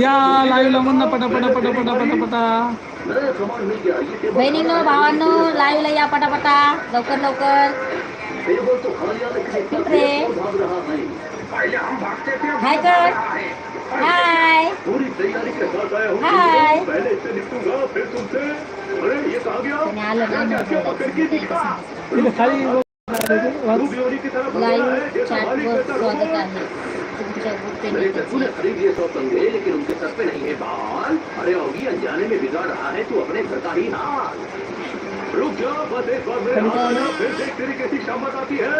या लाईव्हला म्हणणं पटापटा पटापटा पटापटा बहिणीनो भावांनो लाईव्हला या पटापटा लवकर लवकर. हाय कर. हाय. हाय. कोणी लाईव्ह चॅटवर स्वागत आहे. ससुर ने खरीद लिए सौ कंगे लेकिन उनके सर पे नहीं है बाल। अरे होगी अनजाने में बिगाड़ रहा है तू अपने घर का ही हाल रुक जा बस एक बार मेरे हाथ आ फिर देख तेरी कैसी शामत आती है।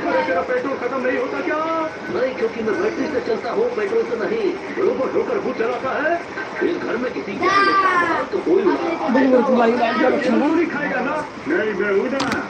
अरे तेरा पेट्रोल खत्म नहीं होता क्या? नहीं क्योंकि मैं बैटरी से चलता हूँ पेट्रोल से नहीं। रोबोट होकर खुद चलाता है। इस घर में किसी के तो कोई तू तू नहीं खाएगा ना? नहीं मैं हूँ ना।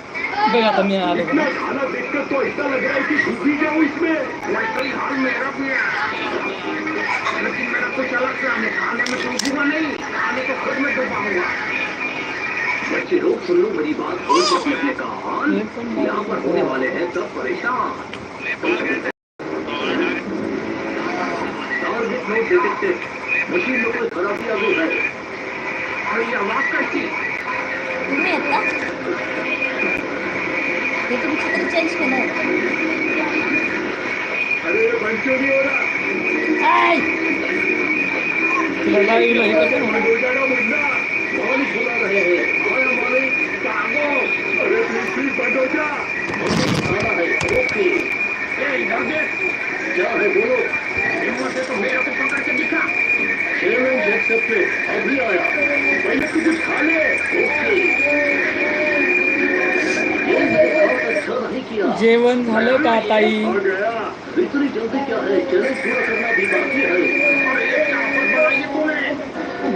बघ आता मैं आलो इतना खाना देखकर तो ऐसा लग रहा है कि घुस ही जाऊँ इसमें वैसे ही हाल मेरा भी है लेकिन मेरा तो चला गया मैं खाने में डूबूँगा नहीं खाने को खुद में डूबाऊँगा बच्चे लोग सुन लो मेरी बात बोल सकते अपने कान यहाँ पर होने वाले हैं सब परेशान। क्या है बोलो हिम्मत है तो मेरे को पकड़ के दिखा चैलेंज एक्सेप्टेड अभी आया पहले तू कुछ खा ले ओके ये मैंने बहुत अच्छा नहीं किया जेवण झालं का ताई आ गया इतनी जल्दी क्या है चैलेंज पूरा करना भी बाकी है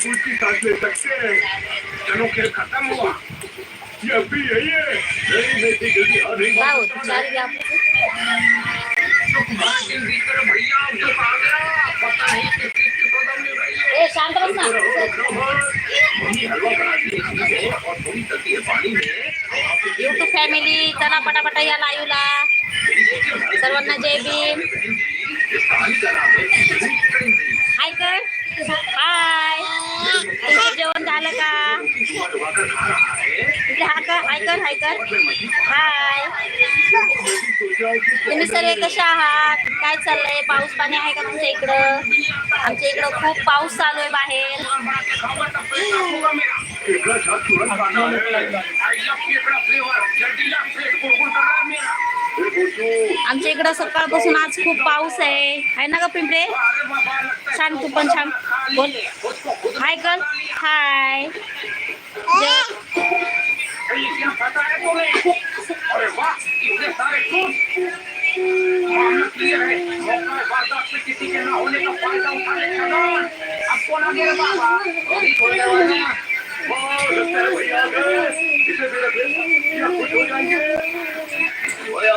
अब की कुछ की सांस ले सकते हैं। चलो खेल खत्म हुआ। ये अब भी यही है। नहीं मैं इतनी जल्दी भैया आ गया। पता नहीं किस चीज़ की प्रॉब्लम मिल रही है। ए शांत बस मम्मी हलवा बनाती है और थोड़ी करती है पानी में युट्यूब फॅमिली चला पटापटा या लाईव्हला सर्वांना जय भीम। हाय कर हाय तुमचं जेवण झालं का? इकडे हा हाय तुम्ही सगळे कसे आहात? काय चाललंय? पाऊस पाणी आहे का तुमच्या इकडं? आमच्या इकडं खूप पाऊस चालू आहे बाहेर. है है आमच्या इकडं सकाळपासून आज खूप पाऊस आहे. आहे ना ग पिंपरे? छान तू पण छान. बोल. हाय कर हाय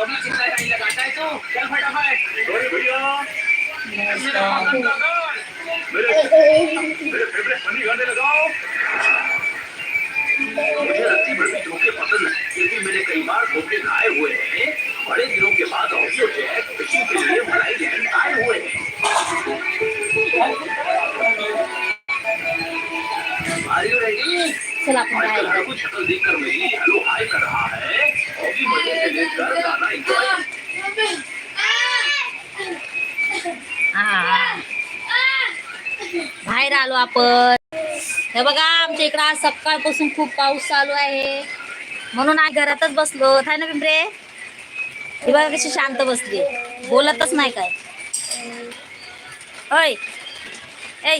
खुश अभी कितना टाइम लगाता है तू चल फटाफट। अरे भैया। मेरा मेरे फेवरेट फनी गाने लगाओ। मुझे रत्ती भर भी धोखे पसंद है। क्योंकि मैंने कई बार धोखे खाए हुए हैं। बड़े दिनों के बाद ऑडियो चैट इसी के लिए मलाई लैंड आए हुए हैं। आर यू रेडी आजकल हर कोई शक्ल देखकर मेरी हेलो हाय कर रहा है। बाहेर आलो आपण. हे बघा आमच्या इकडं आज सकाळपासून खूप पाऊस चालू आहे. म्हणून आज घरातच बसलो. थाय ना पिंपरे. ही बघा कशी शांत बसली. बोलतच नाही काय. होय ऐ.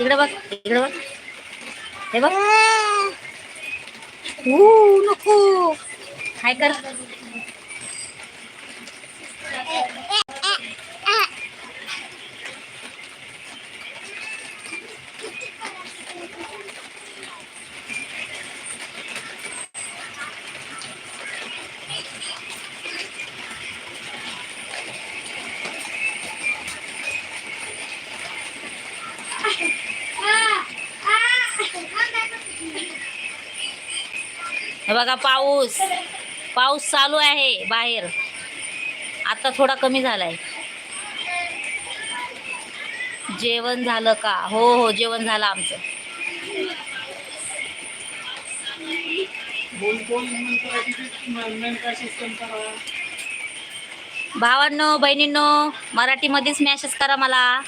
इकडे बघ इकडे बघ. हे बघ. नको. काय कर? हे बघा पाऊस. पाऊस चालू आहे बाहेर. आता थोडा कमी झालाय. जेवण झालं का? हो हो जेवण झालं आमचं. भावांनो बहिणींनो मराठीमध्येच मॅसेज करा मला.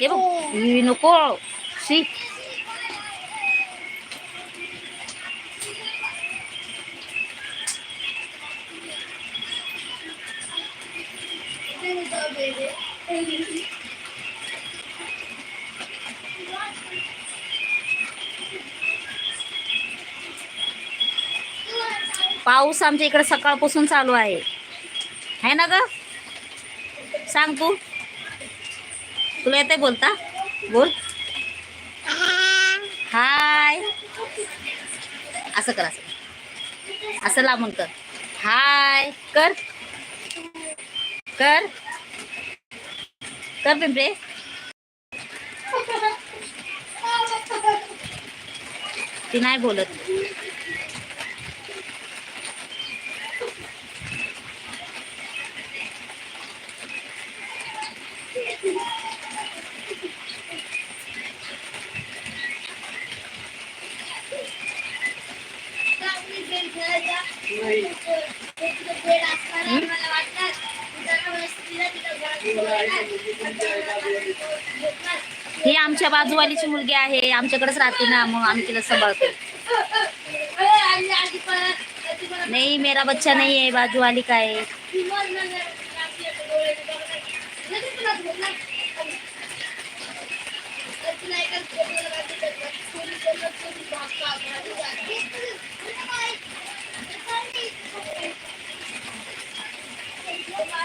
हे बघ ई, नको शी पाऊस आमच्या इकडे सकाळपासून चालू आहे है ना ग सांग तू तुला येते बोलता? बोल. हाय. असं कर असं असं लांबून कर. हाय. कर. कर. कर पिंपरे. ती नाही बोलत. ही आमच्या बाजूवालीची मुलगी आहे. आमच्याकडेच राहते ना मग आम्ही तिला सांभाळतो. नाही मेरा बच्चा नाही आहे बाजूवाली का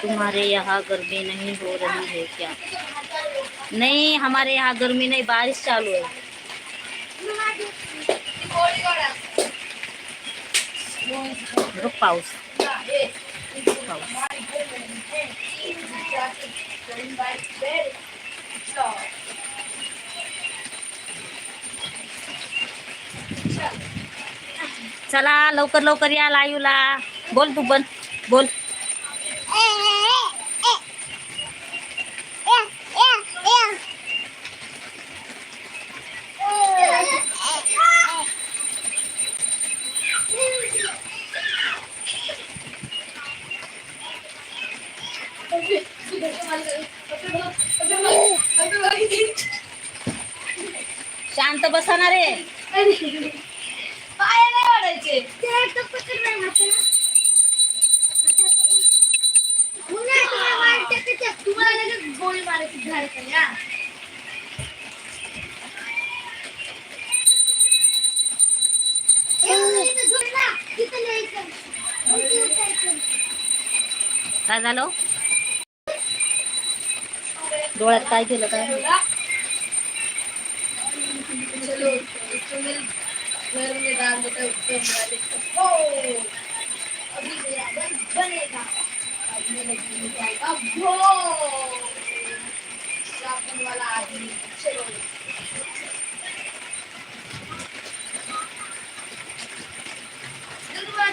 तुम्हारे यहाँ गर्मी नहीं हो रही है क्या? नहीं, हमारे यहाँ गर्मी नहीं, बारिश चालू है। पाऊस चला लवकर लवकर या लाईव्हला बोल तू पण बोल। शांत बसा ना रे गोळी मारायची झाड या काय झालं? डोळ्यात काय केलं काय? घर में डाल देता हूँ मेरा बन जाएगा वो शासन वाला आदमी चलो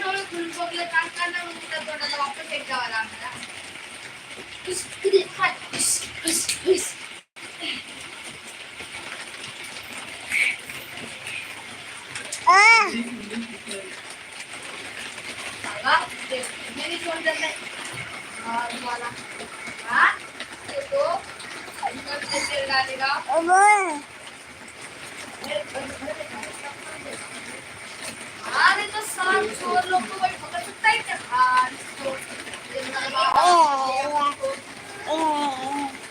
डोळे खुल बघले काम त्या तोंडाला वापस एक गावाला आम्हाला हुस, किती ये तो तो सात चोर लोग को कोई पकड़ सकता है। क्या हाँ इसको ये मेरा बाप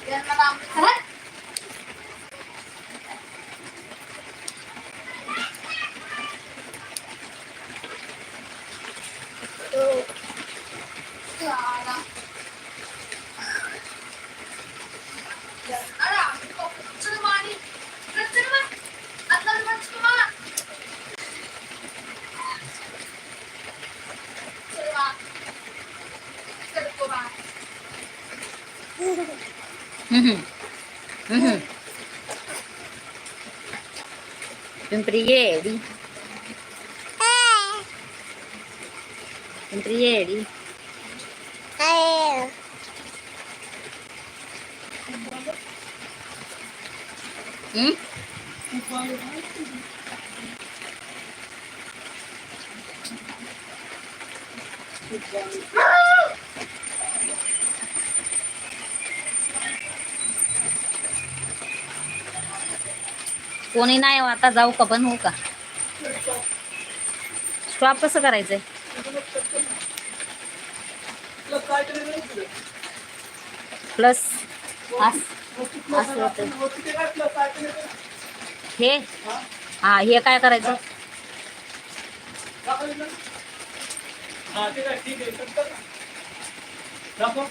ये मेरा नाम Uhum. Uhum. Compreende? É. Compreende? É. Hum? Uhum. कोणी नाही हो, आता जाऊ का पण हो का? स्टॉप कसं करायचंय? प्लस हे? हा हे काय करायचं? ठीक आहे दाखव.